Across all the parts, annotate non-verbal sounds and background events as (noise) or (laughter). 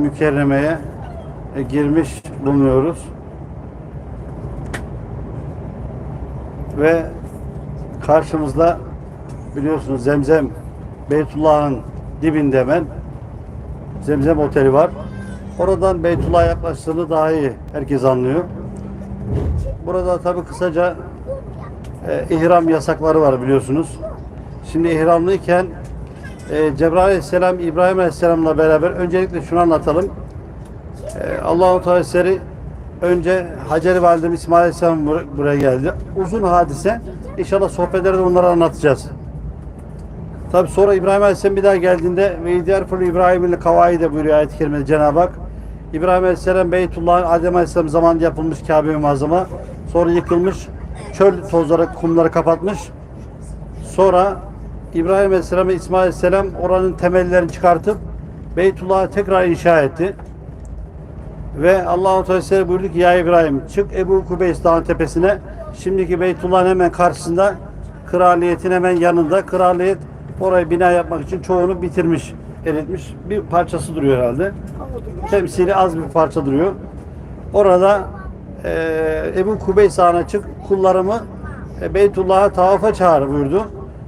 Mükerreme'ye e, girmiş bulunuyoruz. Ve karşımızda biliyorsunuz Zemzem Beytullah'ın dibinde hemen Zemzem Oteli var. Oradan Beytullah'a yaklaştığını daha iyi herkes anlıyor. Burada tabi kısaca e, ihram yasakları var biliyorsunuz. Şimdi ihramlıyken e, Cebrail Aleyhisselam İbrahim Aleyhisselam'la beraber öncelikle şunu anlatalım. E, Allah-u Teala Hazretleri önce Hacer-i Validem İsmail Aleyhisselam bur- buraya geldi. Uzun hadise. İnşallah sohbetlerde onları anlatacağız. Tabi sonra İbrahim Aleyhisselam bir daha geldiğinde ve İdiyar Fırlı İbrahim ile Kavaide buyuruyor ayet-i kerimede Cenab-ı Hak. İbrahim Aleyhisselam Beytullah'ın Adem Aleyhisselam zamanında yapılmış Kabe-i Muazzama. Sonra yıkılmış. Çöl tozları, kumları kapatmış. Sonra İbrahim Aleyhisselam ve İsmail Aleyhisselam oranın temellerini çıkartıp Beytullah'ı tekrar inşa etti. Ve Allah-u Teala buyurdu ki ya İbrahim çık Ebu Kubeys Dağı'nın tepesine. Şimdiki Beytullah'ın hemen karşısında kraliyetin hemen yanında. Kraliyet orayı bina yapmak için çoğunu bitirmiş, eritmiş. Bir parçası duruyor herhalde. Temsili az bir parça duruyor. Orada eee Ebu Kubeys Dağı'na çık kullarımı e, Beytullah'a tavafa çağır buyurdu.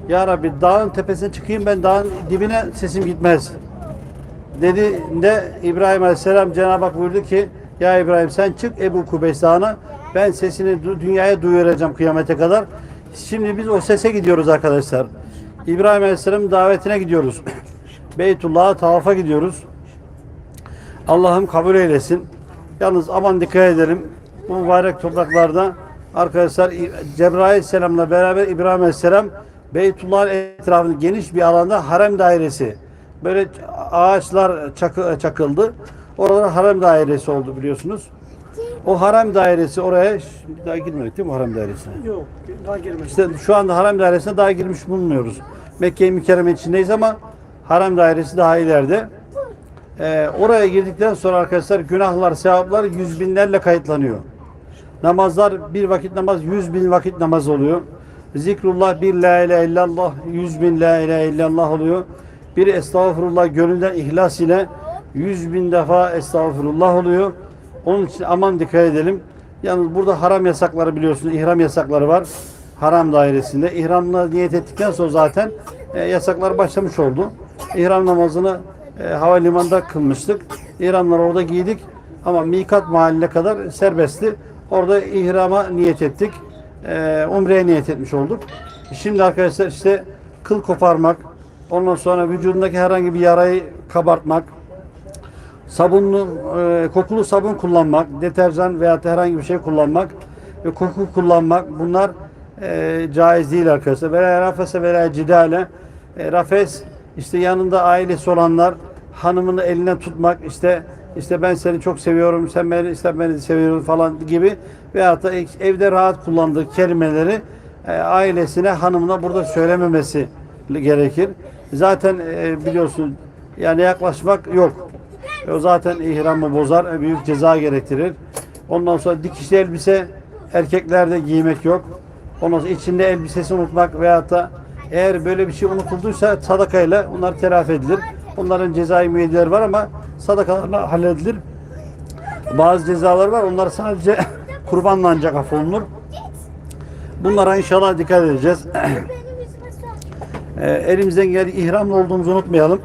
Ya Rabbi dağın tepesine çıkayım ben dağın dibine sesim gitmez. Dediğinde İbrahim Aleyhisselam Cenab-ı Hak buyurdu ki Ya İbrahim sen çık Ebu Kubeys Dağı'na ben sesini dünyaya duyuracağım kıyamete kadar. Şimdi biz o sese gidiyoruz arkadaşlar. İbrahim Aleyhisselam'ın davetine gidiyoruz. (coughs) Beytullah'a tavafa gidiyoruz. Allah'ım kabul eylesin. Yalnız aman dikkat edelim. Bu mübarek topraklarda arkadaşlar Cebrail Aleyhisselam'la beraber İbrahim Aleyhisselam Beytullah'ın etrafında geniş bir alanda harem dairesi. Böyle ağaçlar çakı, çakıldı. Oralar harem dairesi oldu biliyorsunuz. O harem dairesi oraya daha girmedik değil mi harem dairesine? Yok, daha girmez. İşte şu anda harem dairesine daha girmiş bulunuyoruz. Mekke-i Mükerreme içindeyiz ama harem dairesi daha ileride. Ee, oraya girdikten sonra arkadaşlar günahlar, sevaplar yüz binlerle kayıtlanıyor. Namazlar bir vakit namaz yüz bin vakit namaz oluyor. Zikrullah bir la ilahe illallah yüz bin la ilahe illallah oluyor. Bir estağfurullah gönülden ihlas ile yüz bin defa estağfurullah oluyor. Onun için aman dikkat edelim. Yalnız burada haram yasakları biliyorsunuz. ihram yasakları var. Haram dairesinde. İhramla niyet ettikten sonra zaten e, yasaklar başlamış oldu. İhram namazını e, havalimanında kılmıştık. İhramları orada giydik. Ama mikat mahalline kadar serbestti. Orada ihrama niyet ettik. E, umreye niyet etmiş olduk. Şimdi arkadaşlar işte kıl koparmak, ondan sonra vücudundaki herhangi bir yarayı kabartmak, sabunlu, e, kokulu sabun kullanmak, deterjan veya herhangi bir şey kullanmak ve koku kullanmak bunlar e, caiz değil arkadaşlar. Vela rafese vela cidale e, rafes işte yanında ailesi olanlar hanımını elinden tutmak işte işte ben seni çok seviyorum sen beni işte beni seviyorsun falan gibi veyahut da evde rahat kullandığı kelimeleri e, ailesine hanımına burada söylememesi gerekir. Zaten e, biliyorsun yani yaklaşmak yok. O zaten ihramı bozar, e, büyük ceza gerektirir. Ondan sonra dikişli elbise erkeklerde giymek yok. Ondan sonra içinde elbisesi unutmak veyahut da eğer böyle bir şey unutulduysa sadakayla bunlar telafi edilir. Bunların cezai müeyyideleri var ama sadakalarla halledilir. Bazı cezalar var. Onlar sadece (laughs) kurbanla ancak affolunur. Bunlara inşallah dikkat edeceğiz. (clears throat) Ee, elimizden geldiği ihramlı olduğumuzu unutmayalım.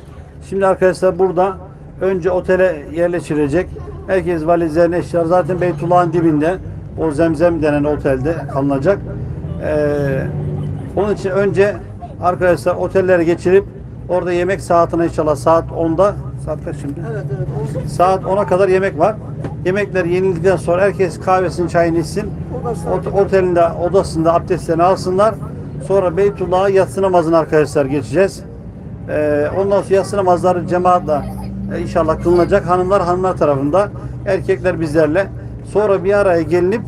(clears throat) Şimdi arkadaşlar burada önce otele yerleşilecek. Herkes valizlerini eşyalar zaten Beytullah'ın dibinde. O zemzem denen otelde kalınacak. Ee, onun için önce arkadaşlar otellere geçirip orada yemek saatine inşallah saat 10'da saat kaç şimdi? Evet, evet. Saat 10'a kadar yemek var. Yemekler yenildikten sonra herkes kahvesini çayını içsin. Ot- otelinde odasında abdestlerini alsınlar. Sonra Beytullah'a yatsı namazını arkadaşlar geçeceğiz. Ee, ondan sonra yatsı namazları cemaatle e, inşallah kılınacak. Hanımlar hanımlar tarafında, erkekler bizlerle. Sonra bir araya gelinip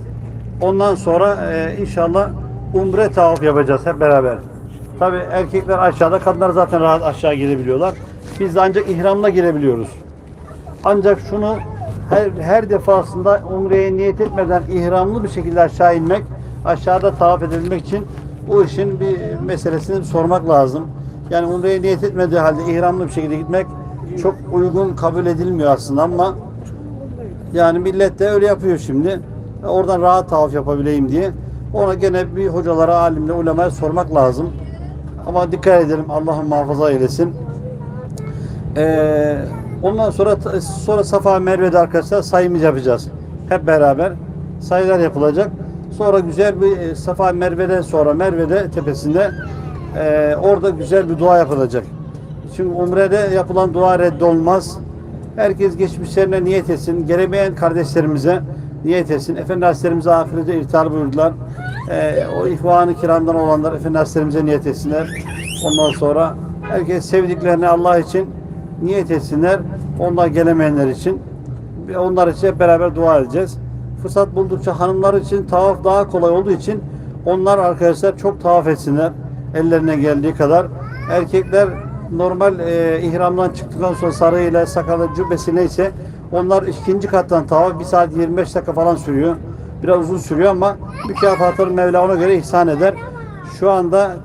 ondan sonra e, inşallah umre tavaf yapacağız hep beraber. Tabi erkekler aşağıda, kadınlar zaten rahat aşağı girebiliyorlar. Biz ancak ihramla girebiliyoruz. Ancak şunu her, her defasında umreye niyet etmeden ihramlı bir şekilde aşağı inmek, aşağıda tavaf edebilmek için bu işin bir meselesini sormak lazım. Yani umreye niyet etmediği halde ihramlı bir şekilde gitmek çok uygun kabul edilmiyor aslında ama yani millet de öyle yapıyor şimdi. Oradan rahat tavaf yapabileyim diye. Ona gene bir hocalara, alimle, ulemaya sormak lazım. Ama dikkat edelim Allah'ın muhafaza eylesin. Ee, ondan sonra sonra Safa Merve'de arkadaşlar sayımız yapacağız. Hep beraber sayılar yapılacak. Sonra güzel bir e, Safa Merve'den sonra Merve'de tepesinde e, orada güzel bir dua yapılacak. Çünkü Umre'de yapılan dua reddolmaz. Herkes geçmişlerine niyet etsin. Gelemeyen kardeşlerimize niyet etsin. Efendi Hazretlerimize ahirete irtihar buyurdular. E, o ihvanı kiramdan olanlar Efendi Hazretlerimize niyet etsinler. Ondan sonra herkes sevdiklerini Allah için niyet etsinler. Onlar gelemeyenler için. Onlar için hep beraber dua edeceğiz. Fırsat buldukça hanımlar için tavaf daha kolay olduğu için onlar arkadaşlar çok tavaf etsinler. Ellerine geldiği kadar. Erkekler normal e, ihramdan çıktıktan sonra sarığıyla, sakalı, cübbesi neyse onlar ikinci kattan tavaf 1 saat 25 dakika falan sürüyor. Biraz uzun sürüyor ama mükafatları Mevla ona göre ihsan eder. Şu anda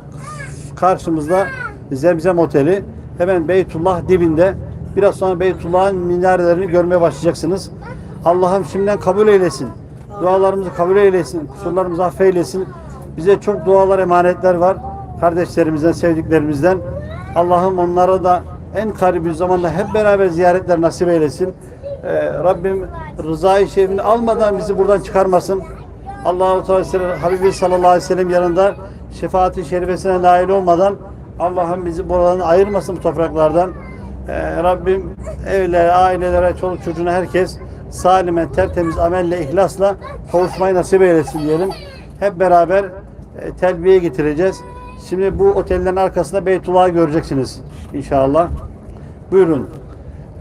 karşımızda Zemzem Oteli. Hemen Beytullah dibinde. Biraz sonra Beytullah'ın minarelerini görmeye başlayacaksınız. Allah'ım şimdiden kabul eylesin. Dualarımızı kabul eylesin. Kusurlarımızı affeylesin. Bize çok dualar, emanetler var. Kardeşlerimizden, sevdiklerimizden. Allah'ım onlara da en karib bir zamanda hep beraber ziyaretler nasip eylesin. Ee, Rabbim rızayı şerifini almadan bizi buradan çıkarmasın. Allahu Teala Habibi sallallahu aleyhi ve sellem yanında şefaati şerifesine nail olmadan Allah'ım bizi buradan ayırmasın bu topraklardan. Ee, Rabbim evlere, ailelere, çoluk çocuğuna herkes salimen, tertemiz amelle, ihlasla kavuşmayı nasip eylesin diyelim. Hep beraber e, telbiye getireceğiz. Şimdi bu otellerin arkasında Beytullah'ı göreceksiniz inşallah. Buyurun.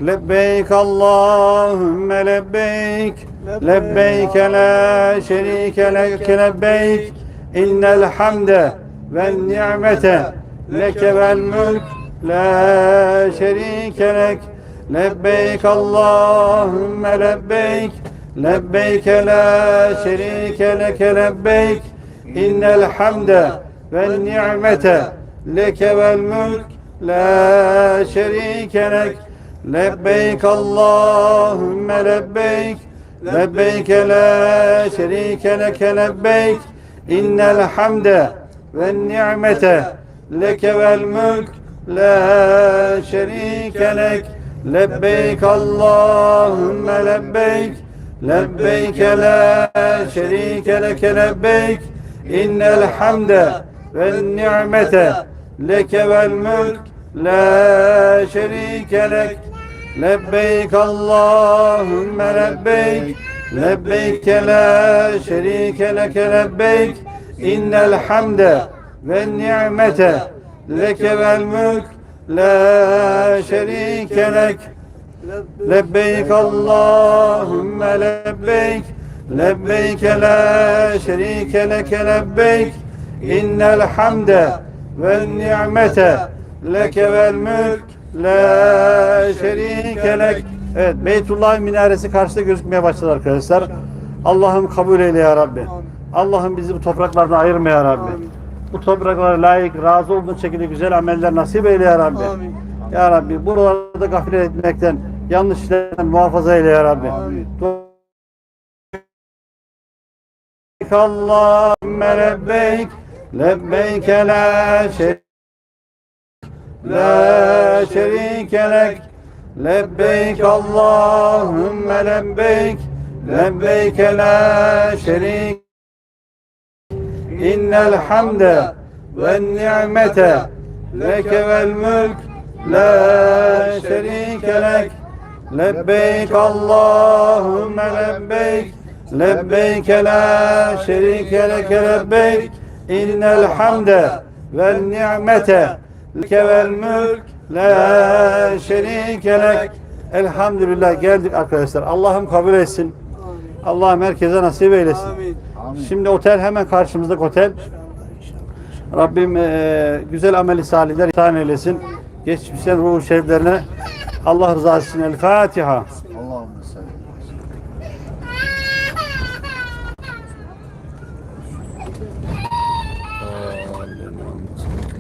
Lebbeyk Allahümme lebbeyk Lebbeyk la şerike leke lebbeyk İnnel hamde ve ni'mete leke vel mülk la şerike lek. Lebbeyk Allahümme lebbeyk. Lebbeyk la şerike leke lebbeyk. İnnel hamde ve ni'mete. Leke vel mülk la şerike lek. Lebbeyk Allahümme lebbeyk. Lebbeyk la şerike leke lebbeyk. İnnel hamde ve ni'mete leke vel mülk la şerike lek. Lebbeyk Allahümme lebbeyk Lebbeyk la şerike leke lebbeyk. İnnel hamde ve ni'mete leke vel mülk la şerike lek. Lebbeyk Allahümme lebbeyk Lebbeyk la şerike leke lebbeyk. İnnel hamde ve ni'mete leke vel mülk la şerike lek Lebbeyk Allahümme lebbeyk Lebbeyk la şerike leke lebbeyk İnnel hamde ve ni'mete leke vel mülk la şerike lek Evet Beytullah minaresi karşıda gözükmeye başladı arkadaşlar. Allah'ım kabul eyle ya Rabbi. Allah'ım bizi bu topraklardan ayırma ya Rabbi. Bu topraklara layık, razı olduğun şekilde güzel ameller nasip eyle ya Rabbi. Amin. Ya Rabbi buralarda gaflet etmekten, yanlış işlerden muhafaza eyle ya Rabbi. Amin. Allahümme lebbeyk Lebbeyk la La şerike lek Lebbeyk Allahümme lebbeyk Lebbeyk la şerik İnnel hamde ve ni'mete leke vel mülk la şerike lek Lebbeyk Allahümme lebbeyk Lebbeyk la şerike leke lebbeyk İnnel hamde ve ni'mete leke vel mülk la şerike lek Elhamdülillah geldik arkadaşlar. Allah'ım kabul etsin. Allah'ım herkese nasip eylesin. Amin. Şimdi otel hemen karşımızdaki otel. Rabbim eee, güzel ameli salihler ihsan eylesin. Geçmişten ruhu şeriflerine Allah rızası için El Fatiha.